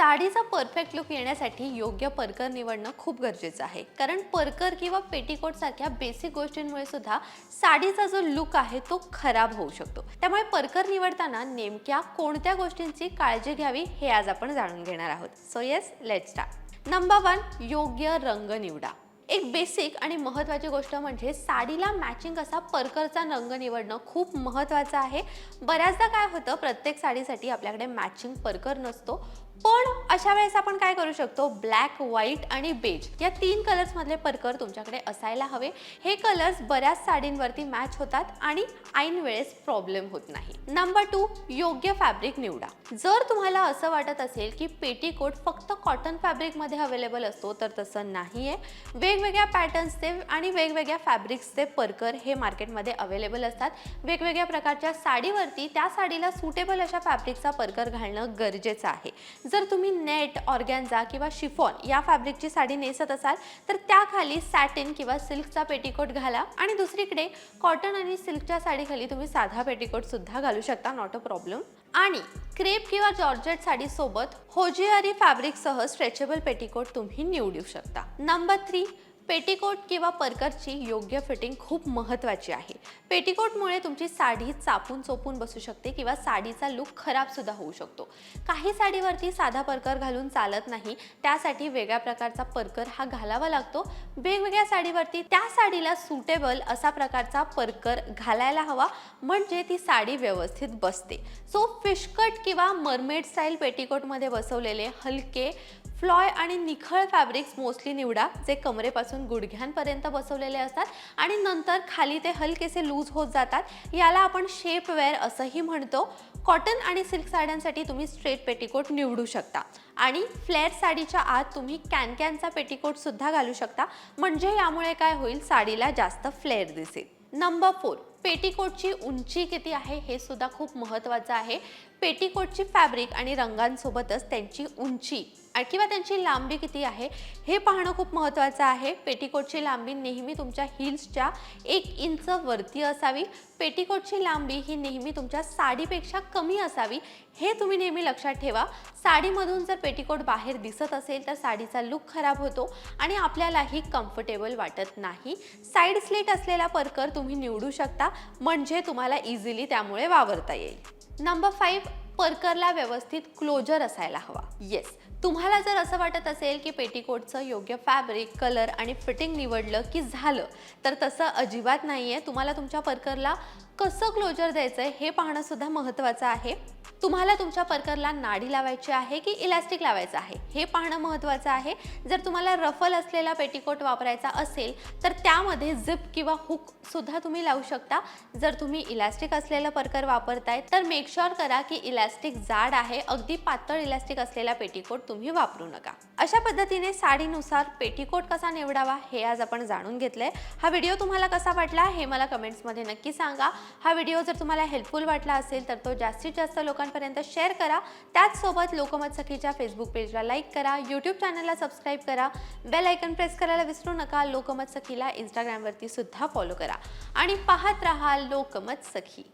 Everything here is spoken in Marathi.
साडीचा परफेक्ट लुक येण्यासाठी योग्य परकर निवडणं खूप गरजेचं आहे. कारण परकर किंवा पेटीकोट सारख्या बेसिक गोष्टींमुळे सुद्धा साडीचा जो लुक आहे तो खराब होऊ शकतो. त्यामुळे परकर निवडताना नेमक्या कोणत्या गोष्टींची काळजी घ्यावी हे आज आपण जाणून घेणार आहोत. So yes let start number one योग्य रंग निवडा. एक बेसिक आणि महत्त्वाची गोष्ट म्हणजे साडीला मॅचिंग असा परकरचा रंग निवडणं खूप महत्त्वाचं आहे. बऱ्याचदा काय होतं प्रत्येक साडीसाठी आपल्याकडे मॅचिंग परकर नसतो. पण अशा वेळेस आपण काय करू शकतो ब्लॅक व्हाईट आणि बेज या तीन कलर्समधले परकर तुमच्याकडे असायला हवे. हे कलर्स बऱ्याच साडींवरती मॅच होतात आणि ऐन वेळेस प्रॉब्लेम होत नाही. नंबर टू योग्य फॅब्रिक निवडा. जर तुम्हाला असं वाटत असेल की पेटीकोट फक्त कॉटन फॅब्रिकमध्ये अवेलेबल असतो तर तसं नाही आहे वेगवेगळ्या पॅटर्न्सचे आणि वेगवेगळ्या फॅब्रिक्सचे परकर हे मार्केटमध्ये अवेलेबल असतात. वेगवेगळ्या प्रकारच्या साडीवरती त्या साडीला सुटेबल अशा फॅब्रिकचा परकर घालणं गरजेचं आहे. जर तुम्ही नेट ऑर्गॅन्झा किंवा शिफॉन या फॅब्रिकची साडी नेसत असाल तर त्याखाली सॅटिन किंवा सिल्कचा पेटीकोट घाला आणि दुसरीकडे कॉटन आणि सिल्कच्या साडीखाली तुम्ही साधा पेटीकोट सुद्धा घालू शकता नॉट अ प्रॉब्लेम आणि क्रेप किंवा जॉर्जेट साडीसोबत होजियारी फॅब्रिकसह स्ट्रेचेबल पेटीकोट तुम्ही निवडू शकता. नंबर थ्री पेटीकोट किंवा परकरची योग्य फिटिंग खूप महत्त्वाची आहे. पेटीकोटमुळे तुमची साडी चापून चोपून बसू शकते किंवा साडीचा लुक खराबसुद्धा होऊ शकतो. काही साडीवरती साधा परकर घालून चालत नाही त्यासाठी वेगळ्या प्रकारचा परकर हा घालावा लागतो. वेगवेगळ्या साडीवरती त्या साडीला सुटेबल असा प्रकारचा परकर घालायला हवा म्हणजे ती साडी व्यवस्थित बसते. सो फिशकट किंवा मरमेड स्टाईल पेटीकोटमध्ये बसवलेले हलके फ्लॉय आणि निखळ फॅब्रिक्स मोस्टली निवडा जे कमरेपासून गुडघ्यांपर्यंत बसवलेले असतात आणि नंतर खाली ते हलकेसे लूज होत जातात. याला आपण शेपवेअर असंही म्हणतो. कॉटन आणि सिल्क साड्यांसाठी तुम्ही स्ट्रेट पेटीकोट निवडू शकता. आणि फ्लेअर साडीच्या आत तुम्ही कॅनकॅनचा पेटीकोटसुद्धा घालू शकता. म्हणजे यामुळे काय होईल? साडीला जास्त फ्लेअर दिसेल. Number four. पेटीकोटची उंची किती आहे हे सुद्धा खूप महत्त्वाचं आहे. पेटीकोटची फॅब्रिक आणि रंगांसोबतच त्यांची उंची किंवा त्यांची लांबी किती आहे हे पाहणं खूप महत्त्वाचं आहे. पेटीकोटची लांबी नेहमी तुमच्या हिल्सच्या एक इंच वरती असावी. पेटीकोटची लांबी ही नेहमी तुमच्या साडीपेक्षा कमी असावी हे तुम्ही नेहमी लक्षात ठेवा. साडीमधून जर पेटीकोट बाहेर दिसत असेल तर साडीचा लुक खराब होतो आणि आपल्यालाही कम्फर्टेबल वाटत नाही. साईड स्लेट असलेला परकर तुम्ही निवडू शकता. म्हणजे तुम्हाला इझिली त्यामुळे वावरता येईल. नंबर फाईव्ह पर्करला व्यवस्थित क्लोजर असायला हवा. येस तुम्हाला जर असं वाटत असेल की पेटीकोटचं योग्य फॅब्रिक कलर आणि फिटिंग निवडलं की झालं तर तसं अजिबात नाही आहे तुम्हाला तुमच्या पर्करला कसं क्लोजर द्यायचं आहे हे पाहणं सुद्धा महत्त्वाचं आहे. तुम्हाला तुमच्या परकरला नाडी लावायची आहे की इलॅस्टिक लावायचं आहे? हे पाहणं महत्त्वाचं आहे. जर तुम्हाला रफल असलेला पेटीकोट वापरायचा असेल तर त्यामध्ये झिप किंवा हुक सुद्धा तुम्ही लावू शकता. जर तुम्ही इलॅस्टिक असलेलं परकर वापरताय तर मेक शुअर करा की इलॅस्टिक जाड आहे. अगदी पातळ इलॅस्टिक असलेला पेटीकोट तुम्ही वापरू नका. अशा पद्धतीने साडीनुसार पेटीकोट कसा निवडावा हे आज आपण जाणून घेतलंय. हा व्हिडिओ तुम्हाला कसा वाटला हे मला कमेंट्समध्ये नक्की सांगा. हा व्हिडिओ जर तुम्हाला हेल्पफुल वाटला असेल तर तो जास्तीत जास्त लोकांपर्यंत शेअर करा. त्याचसोबत लोकमत सखीच्या फेसबुक पेजला लाईक करा. यूट्यूब चॅनलला सबस्क्राईब करा. बेल आयकन प्रेस करायला विसरू नका. लोकमत सखीला इंस्टाग्रामवरती सुद्धा फॉलो करा. आणि पाहत राहा लोकमत सखी